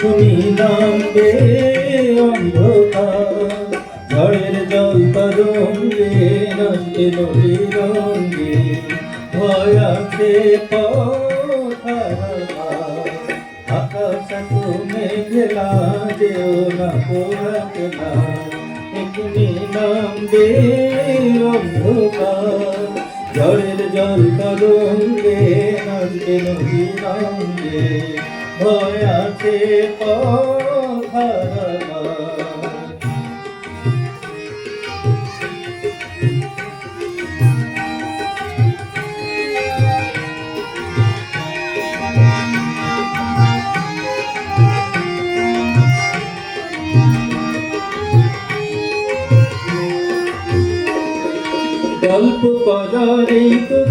তুমি নামবে অন্ধকার ঝড়ের জল তরঙ্গে নাচবে নদী রঙ্গে ভয় আকাশ তুমি খেলা যেও না তুমি নামবে অন্ধকার ঝড়ের জল তরঙ্গে নাচবে রঙ্গে ভয় আছে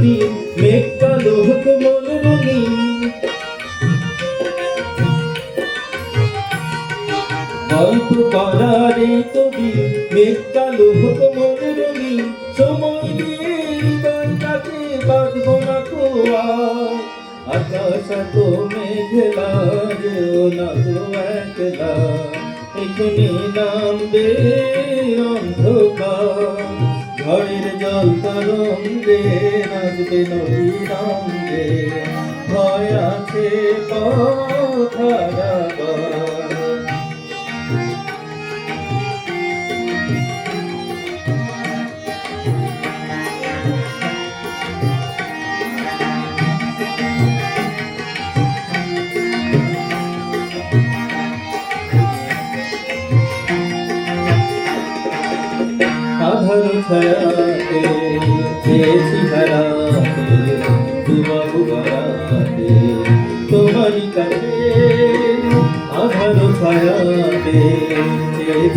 দিন মেঘটা লোক মন রঙিন গল্প করার এই তো দিন মেঘটা লোক মন রঙিন সময় দিয়ে হৃদয়টাকে বাঁধব না আর। আকাশ তো মেঘলা যেও না তো একলা। এখানে নামবে অন্ধকার। ঝড়ের জল তরঙ্গে নাচবে নদী রঙ্গে ভয় আছে তোমারই কাছে আধার ছায়াতে শেষ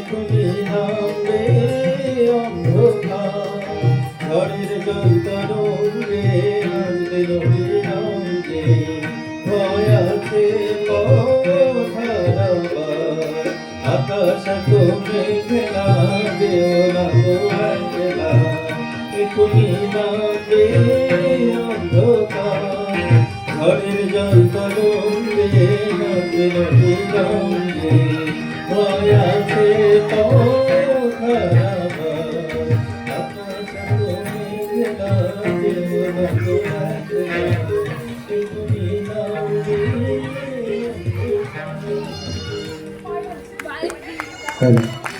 এখনই নামবে অন্ধকার জল তরঙ্গে নাচবে নদী রঙ্গে ভয় আছে আকাশ তুমি খেলা দেও না তো একলা এখনই নামবে অন্ধকার ঝড়ের জল তরঙ্গে নাচবে নদী রঙ্গে ভয়